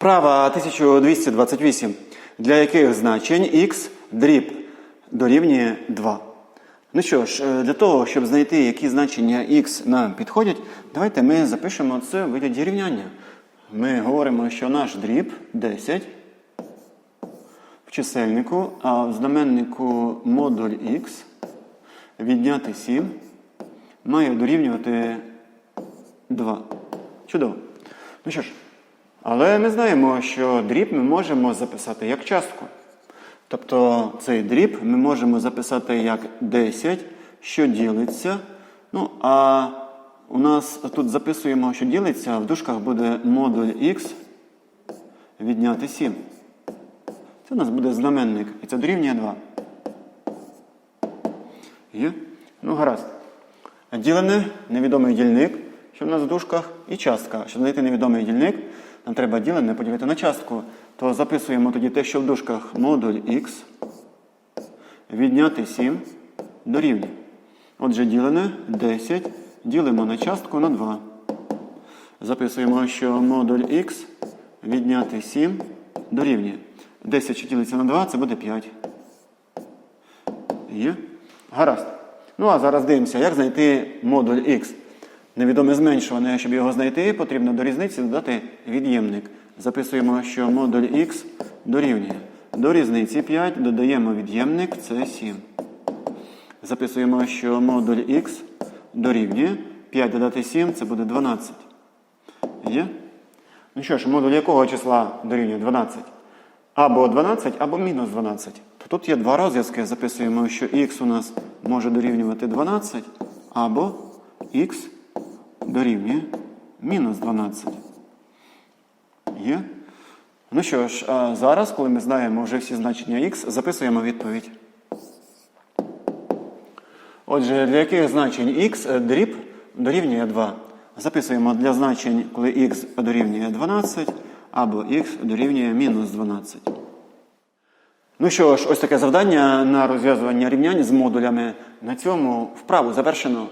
Вправа 1228, для яких значень х дріб дорівнює 2. Ну що ж, е, для того, щоб знайти, які значення х нам підходять, давайте ми запишемо це в вигляді рівняння. Ми говоримо, що наш дріб 10 в чисельнику, а в знаменнику модуль х відняти 7 має дорівнювати 2. Чудово. Ну що ж, але ми знаємо, що дріб ми можемо записати як частку. Тобто цей дріб ми можемо записати як 10, що ділиться. Ну, а у нас тут записуємо, що ділиться, в дужках буде модуль х відняти 7. Це у нас буде знаменник, і це дорівнює 2. Є? Ну, гаразд. Ділене, невідомий дільник, що в нас в дужках, і частка. Щоб знайти невідомий дільник, нам треба ділене поділити на частку. То записуємо тоді те, що в дужках модуль х відняти 7 дорівнює. Отже, ділене 10 ділимо на частку на 2. Записуємо, що модуль х відняти 7 дорівнює. 10, що ділиться на 2, це буде 5. Є? Гаразд. Ну а зараз дивимося, як знайти модуль х. Невідоме зменшуване, щоб його знайти, потрібно до різниці додати від'ємник. Записуємо, що модуль х дорівнює. До різниці 5 додаємо від'ємник, це 7. Записуємо, що модуль х дорівнює. 5 додати 7 це буде 12. Є? Ну що ж, модуль якого числа дорівнює 12? Або 12, або мінус 12. То тут є два розв'язки. Записуємо, що х у нас може дорівнювати 12, або х дорівнює мінус 12. Є? Ну що ж, а зараз, коли ми знаємо вже всі значення х, записуємо відповідь. Отже, для яких значень х дріб дорівнює 2? Записуємо для значень, коли х дорівнює 12 або х дорівнює мінус 12. Ну що ж, ось таке завдання на розв'язування рівнянь з модулями. На цьому вправу завершено.